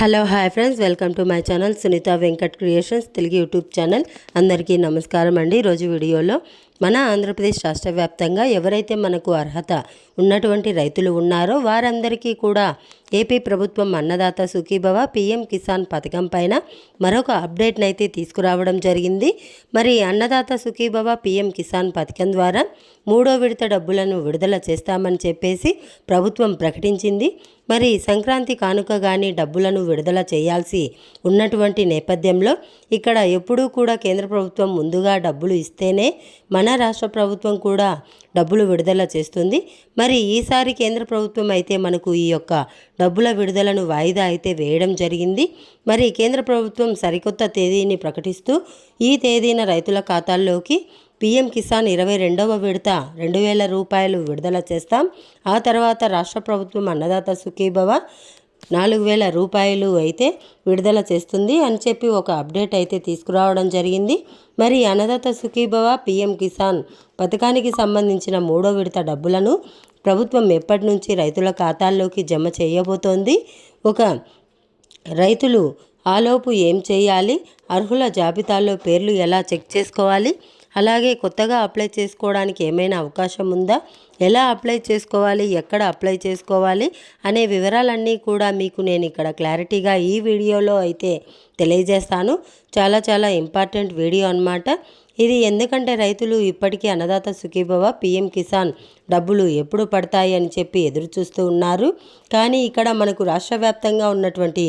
Hello hi friends. Welcome to my channel Sunitha Venkat creations Telugu YouTube channel. అందరికీ నమస్కారం అండి ఈరోజు వీడియోలో. మన ఆంధ్రప్రదేశ్ రాష్ట్ర వ్యాప్తంగా ఎవరైతే మనకు అర్హత ఉన్నటువంటి రైతులు ఉన్నారో వారందరికీ కూడా ఏపీ ప్రభుత్వం అన్నదాత సుఖీభవ పీఎం కిసాన్ పథకం పైన మరొక అప్డేట్నైతే తీసుకురావడం జరిగింది. మరి అన్నదాత సుఖీభవ పీఎం కిసాన్ పథకం ద్వారా మూడో విడత డబ్బులను విడుదల చేస్తామని చెప్పేసి ప్రభుత్వం ప్రకటించింది. మరి సంక్రాంతి కానుక కానీ డబ్బులను విడుదల చేయాల్సి ఉన్నటువంటి నేపథ్యంలో ఇక్కడ ఎప్పుడూ కూడా కేంద్ర ప్రభుత్వం ముందుగా డబ్బులు ఇస్తేనే మన రాష్ట్ర ప్రభుత్వం కూడా డబ్బులు విడుదల చేస్తుంది. మరి ఈసారి కేంద్ర ప్రభుత్వం అయితే మనకు ఈ యొక్క డబ్బుల విడుదలను వాయిదా అయితే వేయడం జరిగింది. మరి కేంద్ర ప్రభుత్వం సరికొత్త తేదీని ప్రకటిస్తూ ఈ తేదీన రైతుల ఖాతాల్లోకి పీఎం కిసాన్ ఇరవై రెండవ విడత రెండు వేల రూపాయలు విడుదల చేస్తాం. ఆ తర్వాత రాష్ట్ర ప్రభుత్వం అన్నదాత సుఖీభవ నాలుగు వేల రూపాయలు అయితే విడుదల చేస్తుంది అని చెప్పి ఒక అప్డేట్ అయితే తీసుకురావడం జరిగింది. మరి అన్నదాత సుఖీభవ పిఎం కిసాన్ పథకానికి సంబంధించిన మూడో విడత డబ్బులను ప్రభుత్వం ఎప్పటి నుంచి రైతుల ఖాతాల్లోకి జమ చేయబోతోంది? ఒక రైతులు ఆలోపు ఏం చేయాలి? అర్హుల జాబితాలో పేర్లు ఎలా చెక్ చేసుకోవాలి? అలాగే కొత్తగా అప్లై చేసుకోవడానికి ఏమైనా అవకాశం ఉందా? ఎలా అప్లై చేసుకోవాలి? ఎక్కడ అప్లై చేసుకోవాలి? అనే వివరాలన్నీ కూడా మీకు నేను ఇక్కడ క్లారిటీగా ఈ వీడియోలో అయితే తెలియజేస్తాను. చాలా చాలా ఇంపార్టెంట్ వీడియో అనమాట ఇది ఎందుకంటే రైతులు ఇప్పటికీ అన్నదాత సుఖీభవ పిఎం కిసాన్ డబ్బులు ఎప్పుడు పడతాయి అని చెప్పి ఎదురు చూస్తూ ఉన్నారు. కానీ ఇక్కడ మనకు రాష్ట్ర వ్యాప్తంగా ఉన్నటువంటి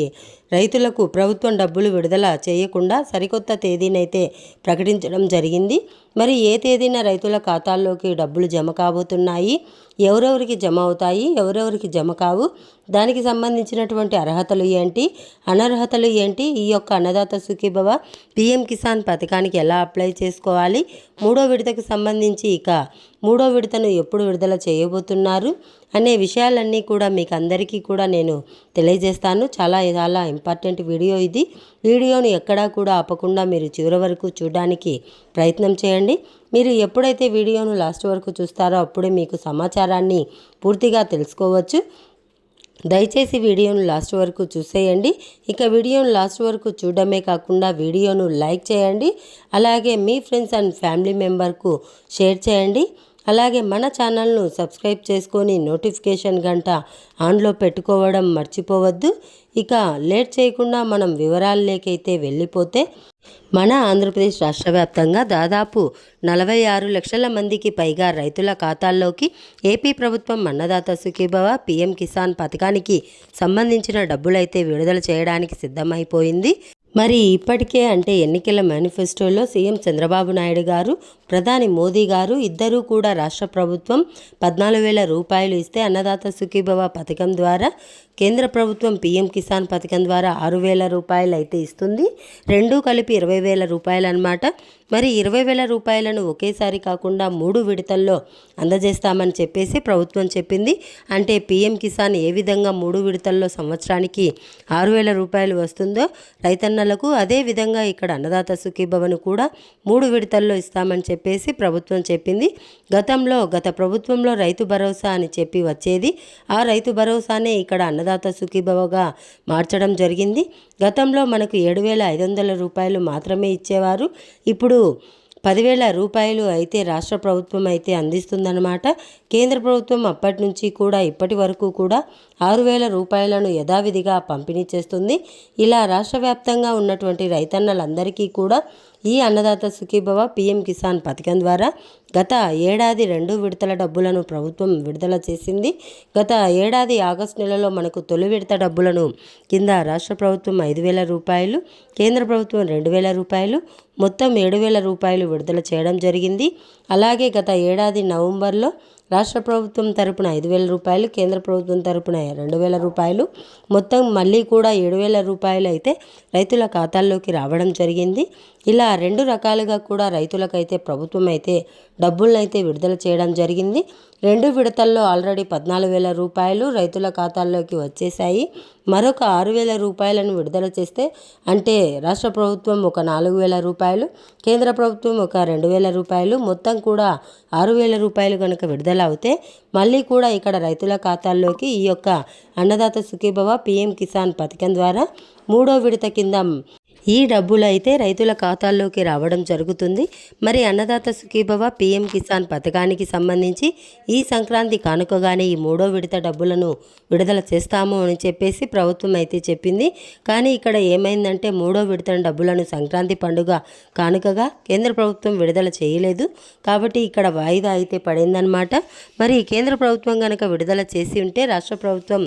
రైతులకు ప్రభుత్వం డబ్బులు విడుదల చేయకుండా సరికొత్త తేదీనైతే ప్రకటించడం జరిగింది. మరి ఏ తేదీన రైతుల ఖాతాల్లోకి డబ్బులు జమ కాబోతున్నాయి? ఎవరెవరికి జమ అవుతాయి? ఎవరెవరికి జమ కావు? దానికి సంబంధించినటువంటి అర్హతలు ఏంటి? అనర్హతలు ఏంటి? ఈ యొక్క అన్నదాత సుఖీభవ పిఎం కిసాన్ పథకానికి ఎలా అప్లై చేసుకోవాలి? మూడో విడతకు సంబంధించి ఇక మూడో విడతను ఎప్పుడు విడుదల చేయబోతున్నారు? అనే విషయాలన్నీ కూడా మీకు అందరికీ కూడా నేను తెలియజేస్తాను. చాలా చాలా ఇంపార్టెంట్ వీడియో ఇది. వీడియోను ఎక్కడా కూడా ఆపకుండా మీరు చివరి వరకు చూడడానికి ప్రయత్నం చేయండి. మీరు ఎప్పుడైతే వీడియోను లాస్ట్ వరకు చూస్తారో అప్పుడే మీకు సమాచారాన్ని పూర్తిగా తెలుసుకోవచ్చు. దయచేసి వీడియోను లాస్ట్ వరకు చూసేయండి. ఇక వీడియోను లాస్ట్ వరకు చూడడమే కాకుండా వీడియోను లైక్ చేయండి. అలాగే మీ ఫ్రెండ్స్ అండ్ ఫ్యామిలీ మెంబర్కు షేర్ చేయండి. అలాగే మన ఛానల్ను సబ్స్క్రైబ్ చేసుకొని నోటిఫికేషన్ గంట ఆన్లో పెట్టుకోవడం మర్చిపోవద్దు. ఇక లేట్ చేయకుండా మనం వివరాల్లోకైతే వెళ్ళిపోతే మన ఆంధ్రప్రదేశ్ రాష్ట్ర వ్యాప్తంగా దాదాపు నలభై ఆరు లక్షల మందికి పైగా రైతుల ఖాతాల్లోకి ఏపీ ప్రభుత్వం అన్నదాత సుఖీభవ పీఎం కిసాన్ పథకానికి సంబంధించిన డబ్బులైతే విడుదల చేయడానికి సిద్ధమైపోయింది. మరి ఇప్పటికే అంటే ఎన్నికల మేనిఫెస్టోలో సీఎం చంద్రబాబు నాయుడు గారు ప్రధాని మోదీ గారు ఇద్దరూ కూడా రాష్ట్ర ప్రభుత్వం పద్నాలుగు వేల రూపాయలు ఇస్తే అన్నదాత సుఖీభవ పథకం ద్వారా కేంద్ర ప్రభుత్వం పీఎం కిసాన్ పథకం ద్వారా ఆరు వేల రూపాయలు అయితే ఇస్తుంది. రెండూ కలిపి ఇరవై వేల రూపాయలు అనమాట మరి ఇరవై వేల రూపాయలను ఒకేసారి కాకుండా మూడు విడతల్లో అందజేస్తామని చెప్పేసి ప్రభుత్వం చెప్పింది. అంటే పీఎం కిసాన్ ఏ విధంగా మూడు విడతల్లో సంవత్సరానికి ఆరు వేల రూపాయలు వస్తుందో రైతన్నలకు అదే విధంగా ఇక్కడ అన్నదాత సుఖీభవన్ కూడా మూడు విడతల్లో ఇస్తామని చెప్పేసి ప్రభుత్వం చెప్పింది. గతంలో గత ప్రభుత్వంలో రైతు భరోసా అని చెప్పి వచ్చేది. ఆ రైతు భరోసానే ఇక్కడ అన్నదాత సుఖీభవగా మార్చడం జరిగింది. గతంలో మనకు ఏడు వేల ఐదు వందల రూపాయలు మాత్రమే ఇచ్చేవారు. ఇప్పుడు పదివేల రూపాయలు అయితే రాష్ట్ర ప్రభుత్వం అయితే అందిస్తుందన్నమాట. కేంద్ర ప్రభుత్వం అప్పటి నుంచి కూడా ఇప్పటి వరకు కూడా ఆరు వేల రూపాయలను యథావిధిగా పంపిణీ చేస్తుంది. ఇలా రాష్ట్ర వ్యాప్తంగా ఉన్నటువంటి రైతన్నలందరికీ కూడా ఈ అన్నదాత సుఖీభవ పీఎం కిసాన్ పథకం ద్వారా గత ఏడాది రెండు విడతల డబ్బులను ప్రభుత్వం విడుదల చేసింది. గత ఏడాది ఆగస్టు నెలలో మనకు తొలి విడత డబ్బులను కింద రాష్ట్ర ప్రభుత్వం ఐదు వేల రూపాయలు కేంద్ర ప్రభుత్వం రెండు వేల రూపాయలు మొత్తం ఏడు వేల రూపాయలు విడుదల చేయడం జరిగింది. అలాగే గత ఏడాది నవంబర్లో రాష్ట్ర ప్రభుత్వం తరపున ఐదు వేల రూపాయలు కేంద్ర ప్రభుత్వం తరపున రెండు వేల రూపాయలు. మొత్తం మళ్ళీ కూడా ఏడు వేల రూపాయలు అయితే రైతుల ఖాతాల్లోకి రావడం జరిగింది. ఇలా రెండు రకాలుగా కూడా రైతులకైతే ప్రభుత్వం అయితే డబ్బులను అయితే విడుదల చేయడం జరిగింది. రెండు విడతల్లో ఆల్రెడీ పద్నాలుగు వేల రూపాయలు రైతుల ఖాతాల్లోకి వచ్చేసాయి మరొక ఆరు వేల రూపాయలను విడుదల చేస్తే అంటే రాష్ట్ర ప్రభుత్వం ఒక నాలుగు వేల రూపాయలు కేంద్ర ప్రభుత్వం ఒక రెండు వేల రూపాయలు మొత్తం కూడా ఆరు వేల రూపాయలు కనుక విడుదల అవుతే మళ్ళీ కూడా ఇక్కడ రైతుల ఖాతాల్లోకి ఈ యొక్క అన్నదాత సుఖీభవ పిఎం కిసాన్ పథకం ద్వారా మూడో విడత కింద ఈ డబ్బులు అయితే రైతుల ఖాతాల్లోకి రావడం జరుగుతుంది. మరి అన్నదాత సుఖీభవ పీఎం కిసాన్ పథకానికి సంబంధించి ఈ సంక్రాంతి కానుకగానే ఈ మూడో విడత డబ్బులను విడుదల చేస్తాము అని చెప్పేసి ప్రభుత్వం అయితే చెప్పింది. కానీ ఇక్కడ ఏమైందంటే మూడో విడత డబ్బులను సంక్రాంతి పండుగ కానుకగా కేంద్ర ప్రభుత్వం విడుదల చేయలేదు. కాబట్టి ఇక్కడ వాయిదా అయితే పడిందనమాట మరి కేంద్ర ప్రభుత్వం కనుక విడుదల చేసి ఉంటే రాష్ట్ర ప్రభుత్వం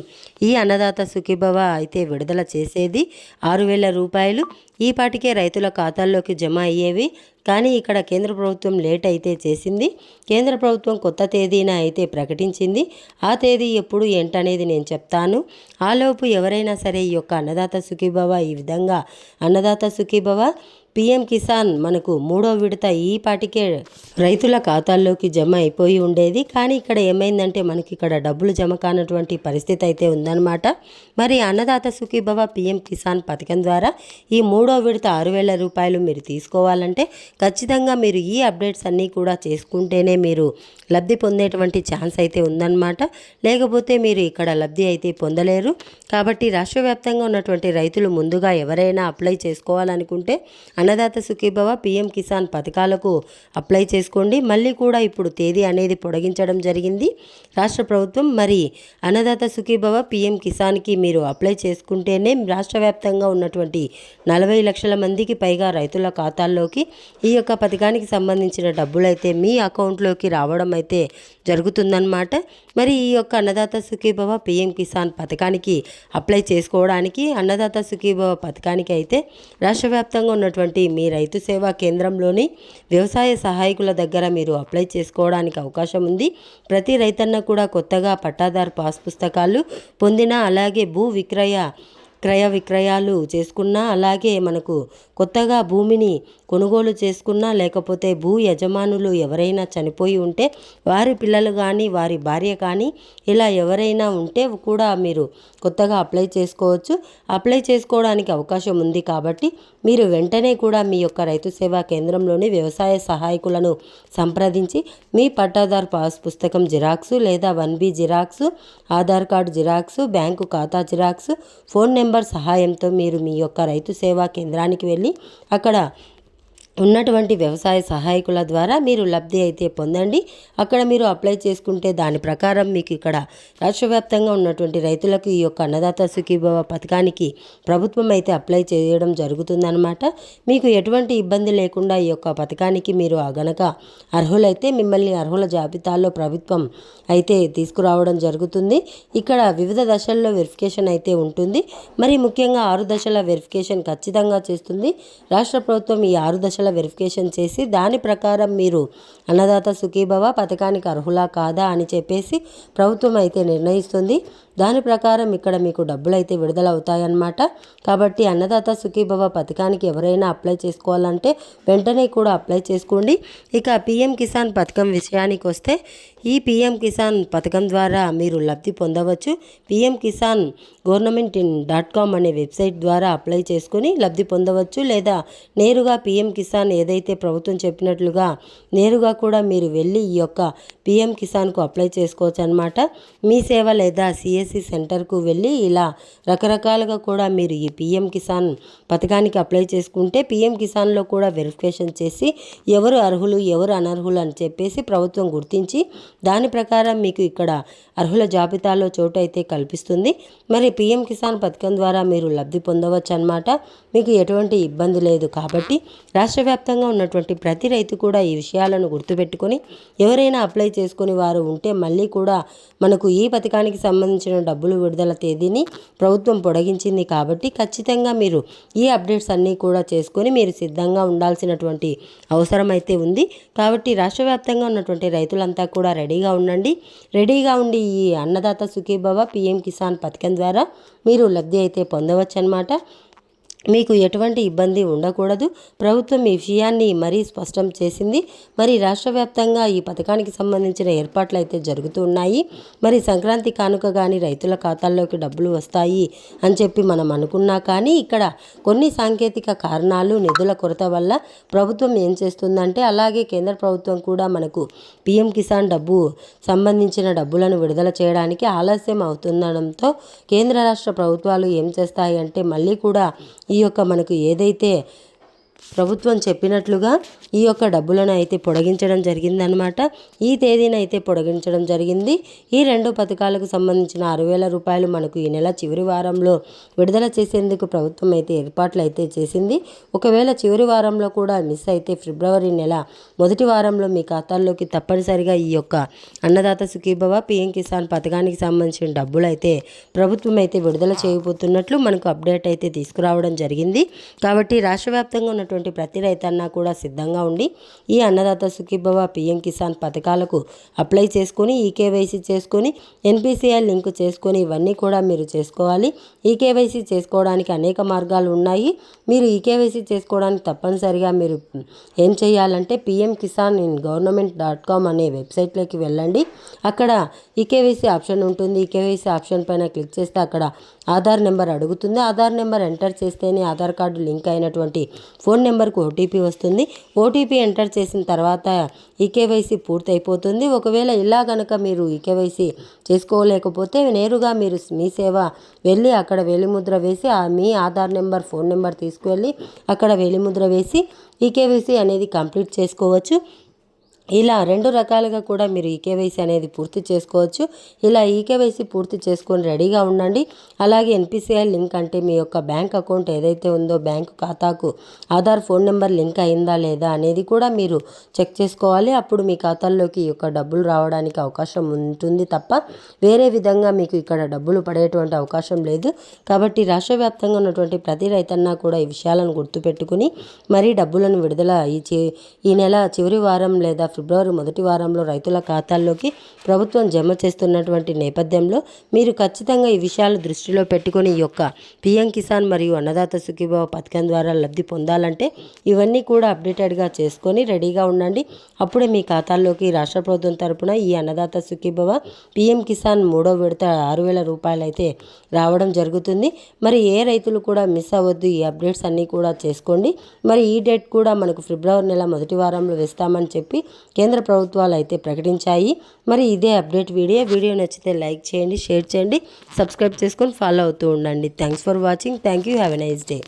ఈ అన్నదాత సుఖీభవ అయితే విడుదల చేసేది. ఆరు వేల రూపాయలు. ఈ పాటికే రైతుల ఖాతాల్లోకి జమ అయ్యేవి. కానీ ఇక్కడ కేంద్ర ప్రభుత్వం లేట్ అయితే చేసింది. కేంద్ర ప్రభుత్వం కొత్త తేదీన అయితే ప్రకటించింది. ఆ తేదీ ఎప్పుడు ఏంటనేది నేను చెప్తాను. ఆలోపు ఎవరైనా సరే ఈ యొక్క అన్నదాత సుఖీభవ ఈ విధంగా అన్నదాత సుఖీభవ పీఎం కిసాన్ మనకు మూడో విడత ఈ పాటికే రైతుల ఖాతాల్లోకి జమ అయిపోయి ఉండేది. కానీ ఇక్కడ ఏమైందంటే మనకి ఇక్కడ డబ్బులు జమ కానటువంటి పరిస్థితి అయితే ఉందన్నమాట. మరి అన్నదాత సుఖీభవ పీఎం కిసాన్ పథకం ద్వారా ఈ మూడో విడత ఆరు వేల రూపాయలు మీరు తీసుకోవాలంటే ఖచ్చితంగా మీరు ఈ అప్డేట్స్ అన్నీ కూడా చేసుకుంటేనే మీరు లబ్ధి పొందేటువంటి ఛాన్స్ అయితే ఉందన్నమాట. లేకపోతే మీరు ఇక్కడ లబ్ధి అయితే పొందలేరు. కాబట్టి రాష్ట్ర వ్యాప్తంగా ఉన్నటువంటి రైతులు ముందుగా ఎవరైనా అప్లై చేసుకోవాలనుకుంటే అన్నదాత సుఖీభవ పిఎం కిసాన్ పథకాలకు అప్లై చేసుకోండి. మళ్ళీ కూడా ఇప్పుడు తేదీ అనేది పొడిగించడం జరిగింది. రాష్ట్ర ప్రభుత్వం మరి అన్నదాత సుఖీభవ పిఎం కిసాన్కి మీరు అప్లై చేసుకుంటేనే రాష్ట్ర వ్యాప్తంగా ఉన్నటువంటి నలభై లక్షల మందికి పైగా రైతుల ఖాతాల్లోకి ఈ యొక్క పథకానికి సంబంధించిన డబ్బులైతే మీ అకౌంట్లోకి రావడం అయితే జరుగుతుందన్నమాట. మరి ఈ యొక్క అన్నదాత సుఖీభవ పిఎం కిసాన్ పథకానికి అప్లై చేసుకోవడానికి అన్నదాత సుఖీభవ పథకానికి అయితే రాష్ట్ర వ్యాప్తంగా ఉన్నటువంటి మీ రైతు సేవా కేంద్రంలోని వ్యవసాయ సహాయకుల దగ్గర మీరు అప్లై చేసుకోవడానికి అవకాశం ఉంది. ప్రతి రైతన్న కూడా కొత్తగా పట్టాదారు పాస్ పుస్తకాలు పొందిన అలాగే భూ విక్రయ క్రయ విక్రయాలు చేసుకున్నా అలాగే మనకు కొత్తగా భూమిని కొనుగోలు చేసుకున్నా లేకపోతే భూ యజమానులు ఎవరైనా చనిపోయి ఉంటే వారి పిల్లలు కానీ వారి భార్య కానీ ఇలా ఎవరైనా ఉంటే కూడా మీరు కొత్తగా అప్లై చేసుకోవచ్చు. అప్లై చేసుకోవడానికి అవకాశం ఉంది కాబట్టి మీరు వెంటనే కూడా మీ యొక్క రైతు సేవా కేంద్రంలోని వ్యవసాయ సహాయకులను సంప్రదించి మీ పట్టాదారు పాస్ పుస్తకం జిరాక్స్ లేదా one B xerox Aadhaar card xerox bank ఖాతా జిరాక్స్ ఫోన్ నెంబర్ సహాయంతో మీరు మీ యొక్క రైతు సేవా కేంద్రానికి వెళ్ళి అక్కడ ఉన్నటువంటి వ్యవసాయ సహాయకుల ద్వారా మీరు లబ్ధి అయితే పొందండి. అక్కడ మీరు అప్లై చేసుకుంటే దాని ప్రకారం మీకు ఇక్కడ రాష్ట్ర వ్యాప్తంగా ఉన్నటువంటి రైతులకు ఈ యొక్క అన్నదాత సుఖీభవ పథకానికి ప్రభుత్వం అయితే అప్లై చేయడం జరుగుతుందన్నమాట. మీకు ఎటువంటి ఇబ్బంది లేకుండా ఈ యొక్క పథకానికి మీరు గనక అర్హులైతే మిమ్మల్ని అర్హుల జాబితాలో ప్రభుత్వం అయితే తీసుకురావడం జరుగుతుంది. ఇక్కడ వివిధ దశల్లో వెరిఫికేషన్ అయితే ఉంటుంది. మరి ముఖ్యంగా ఆరు దశల వెరిఫికేషన్ ఖచ్చితంగా చేస్తుంది. రాష్ట్ర ప్రభుత్వం ఈ ఆరు దశల వెరిఫికేషన్ చేసి దాని ప్రకారం మీరు అన్నదాత సుఖీభవ పథకానికి అర్హులా కాదా అని చెప్పేసి ప్రభుత్వం అయితే నిర్ణయిస్తుంది. దాని ప్రకారం ఇక్కడ మీకు డబ్బులు అయితే విడుదల అవుతాయన్నమాట కాబట్టి అన్నదాత సుఖీభవ పథకానికి ఎవరైనా అప్లై చేసుకోవాలంటే వెంటనే కూడా అప్లై చేసుకోండి. ఇక పిఎం కిసాన్ పథకం విషయానికి వస్తే ఈ పిఎం కిసాన్ పథకం ద్వారా మీరు లబ్ధి పొందవచ్చు. PM Kisan government in dot com అనే వెబ్సైట్ ద్వారా అప్లై చేసుకొని లబ్ధి పొందవచ్చు. లేదా నేరుగా పిఎం కిసాన్ ఏదైతే ప్రభుత్వం చెప్పినట్లుగా నేరుగా కూడా మీరు వెళ్ళి ఈ యొక్క పిఎం కిసాన్కు అప్లై చేసుకోవచ్చు అనమాట మీ సేవ లేదా సిఎస్సి సెంటర్కు వెళ్ళి ఇలా రకరకాలుగా కూడా మీరు ఈ పిఎం కిసాన్ పథకానికి అప్లై చేసుకుంటే పిఎం కిసాన్లో కూడా వెరిఫికేషన్ చేసి ఎవరు అర్హులు ఎవరు అనర్హులు అని చెప్పేసి ప్రభుత్వం గుర్తించి దాని ప్రకారం మీకు ఇక్కడ అర్హుల జాబితాలో చోటు అయితే కల్పిస్తుంది. మరి పిఎం కిసాన్ పథకం ద్వారా మీరు లబ్ధి పొందవచ్చు అనమాట మీకు ఎటువంటి ఇబ్బంది లేదు కాబట్టి రాష్ట్ర వ్యాప్తంగా ఉన్నటువంటి ప్రతి రైతు కూడా ఈ విషయాలను గుర్తుపెట్టుకొని ఎవరైనా అప్లై చేసుకుని వారు ఉంటే మళ్ళీ కూడా మనకు ఈ పథకానికి సంబంధించిన డబ్బులు విడుదల తేదీని ప్రభుత్వం పొడిగించింది కాబట్టి ఖచ్చితంగా మీరు ఈ అప్డేట్స్ అన్నీ కూడా చేసుకొని మీరు సిద్ధంగా ఉండాల్సినటువంటి అవసరం అయితే ఉంది. కాబట్టి రాష్ట్ర వ్యాప్తంగా ఉన్నటువంటి రైతులంతా కూడా రెడీ రెడీగా ఉండండి. రెడీగా ఉండి ఈ అన్నదాత సుఖీభవ పిఎం కిసాన్ పథకం ద్వారా మీరు లబ్ధి అయితే పొందవచ్చు అనమాట మీకు ఎటువంటి ఇబ్బంది ఉండకూడదు. ప్రభుత్వం ఈ విషయాన్ని మరీ స్పష్టం చేసింది. మరి రాష్ట్ర వ్యాప్తంగా ఈ పథకానికి సంబంధించిన ఏర్పాట్లు అయితే జరుగుతూ ఉన్నాయి. మరి సంక్రాంతి కానుక కానీ రైతుల ఖాతాల్లోకి డబ్బులు వస్తాయి అని చెప్పి మనం అనుకున్నా కానీ ఇక్కడ కొన్ని సాంకేతిక కారణాలు నిధుల కొరత వల్ల ప్రభుత్వం ఏం చేస్తుందంటే అలాగే కేంద్ర ప్రభుత్వం కూడా మనకు పిఎం కిసాన్ డబ్బు సంబంధించిన డబ్బులను విడుదల చేయడానికి ఆలస్యం అవుతుండడంతో కేంద్ర రాష్ట్ర ప్రభుత్వాలు ఏం చేస్తాయి అంటే మళ్ళీ కూడా ఈ యొక్క మనకు ఏదైతే ప్రభుత్వం చెప్పినట్లుగా ఈ యొక్క డబ్బులను అయితే పొడిగించడం జరిగిందనమాట ఈ తేదీన అయితే పొడిగించడం జరిగింది. ఈ రెండు పథకాలకు సంబంధించిన ఆరు వేల రూపాయలు మనకు ఈ నెల చివరి వారంలో విడుదల చేసేందుకు ప్రభుత్వం అయితే ఏర్పాట్లు అయితే చేసింది. ఒకవేళ చివరి వారంలో కూడా మిస్ అయితే ఫిబ్రవరి నెల మొదటి వారంలో మీ ఖాతాల్లోకి తప్పనిసరిగా ఈ యొక్క అన్నదాత సుఖీభవ పిఎం కిసాన్ పథకానికి సంబంధించిన డబ్బులు అయితే ప్రభుత్వం అయితే విడుదల చేయబోతున్నట్లు మనకు అప్డేట్ అయితే తీసుకురావడం జరిగింది. కాబట్టి రాష్ట్ర వ్యాప్తంగా ఉన్నటువంటి ప్రతి రైతన్న కూడా సిద్ధంగా ఉండి ఈ అన్నదాత సుఖీభవ పిఎం కిసాన్ పథకాలకు అప్లై చేసుకొని ఈకేవైసీ చేసుకొని ఎన్పిసిఐ లింక్ చేసుకొని ఇవన్నీ కూడా మీరు చేసుకోవాలి. ఈకేవైసీ చేసుకోవడానికి అనేక మార్గాలు ఉన్నాయి. మీరు ఈకేవైసీ చేసుకోవడానికి తప్పనిసరిగా మీరు ఏం చేయాలంటే PM Kisan in government dot com అనే వెబ్సైట్లోకి వెళ్ళండి. అక్కడ ఈకేవైసీ ఆప్షన్ ఉంటుంది. ఈకేవైసీ ఆప్షన్ పైన క్లిక్ చేస్తే అక్కడ ఆధార్ నెంబర్ అడుగుతుంది. ఆధార్ నెంబర్ ఎంటర్ చేస్తేనే ఆధార్ కార్డు లింక్ అయినటువంటి ఫోన్ ఫోన్ నెంబర్కు ఓటీపీ వస్తుంది. ఓటీపీ ఎంటర్ చేసిన తర్వాత ఈకేవైసీ పూర్తయిపోతుంది. ఒకవేళ ఇలా కనుక మీరు ఈకేవైసీ చేసుకోలేకపోతే నేరుగా మీరు మీ సేవ వెళ్ళి అక్కడ వేలిముద్ర వేసి ఆ మీ ఆధార్ నెంబర్ ఫోన్ నెంబర్ తీసుకువెళ్ళి అక్కడ వేలిముద్ర వేసి ఈకేవైసీ అనేది కంప్లీట్ చేసుకోవచ్చు. ఇలా రెండు రకాలుగా కూడా మీరు ఈకేవైసీ అనేది పూర్తి చేసుకోవచ్చు. ఇలా ఈకేవైసీ పూర్తి చేసుకొని రెడీగా ఉండండి. అలాగే ఎన్పిసిఐ లింక్ అంటే మీ యొక్క బ్యాంక్ అకౌంట్ ఏదైతే ఉందో బ్యాంక్ ఖాతాకు ఆధార్ ఫోన్ నెంబర్ లింక్ అయిందా లేదా అనేది కూడా మీరు చెక్ చేసుకోవాలి. అప్పుడు మీ ఖాతాల్లోకి ఈ యొక్క డబ్బులు రావడానికి అవకాశం ఉంటుంది తప్ప వేరే విధంగా మీకు ఇక్కడ డబ్బులు పడేటువంటి అవకాశం లేదు. కాబట్టి రాష్ట్ర వ్యాప్తంగా ఉన్నటువంటి ప్రతి రైతన్నా కూడా ఈ విషయాలను గుర్తుపెట్టుకుని మరీ డబ్బులను విడుదల ఈ ఈ నెల చివరి వారం లేదా ఫిబ్రవరి మొదటి వారంలో రైతుల ఖాతాల్లోకి ప్రభుత్వం జమ చేస్తున్నటువంటి నేపథ్యంలో మీరు ఖచ్చితంగా ఈ విషయాలు దృష్టిలో పెట్టుకొని ఈ యొక్క పిఎం కిసాన్ మరియు అన్నదాత సుఖీభావ పథకం ద్వారా లబ్ధి పొందాలంటే ఇవన్నీ కూడా అప్డేటెడ్గా చేసుకొని రెడీగా ఉండండి. అప్పుడే మీ ఖాతాల్లోకి రాష్ట్ర ప్రభుత్వం తరపున ఈ అన్నదాత సుఖీభవ పిఎం కిసాన్ మూడో విడత ఆరు వేల రూపాయలు అయితే రావడం జరుగుతుంది. మరి ఏ రైతులు కూడా మిస్ అవ్వద్దు. ఈ అప్డేట్స్ అన్నీ కూడా చేసుకోండి. మరి ఈ డేట్ కూడా మనకు ఫిబ్రవరి నెల మొదటి వారంలో వేస్తామని చెప్పి కేంద్ర ప్రభుత్వాలు అయితే ప్రకటించాయి. మరి ఇదే అప్డేట్ వీడియో. వీడియో నచ్చితే లైక్ చేయండి షేర్ చేయండి సబ్స్క్రైబ్ చేసుకొని ఫాలో అవుతూ ఉండండి. Thanks for watching. Thank you. Have a nice day.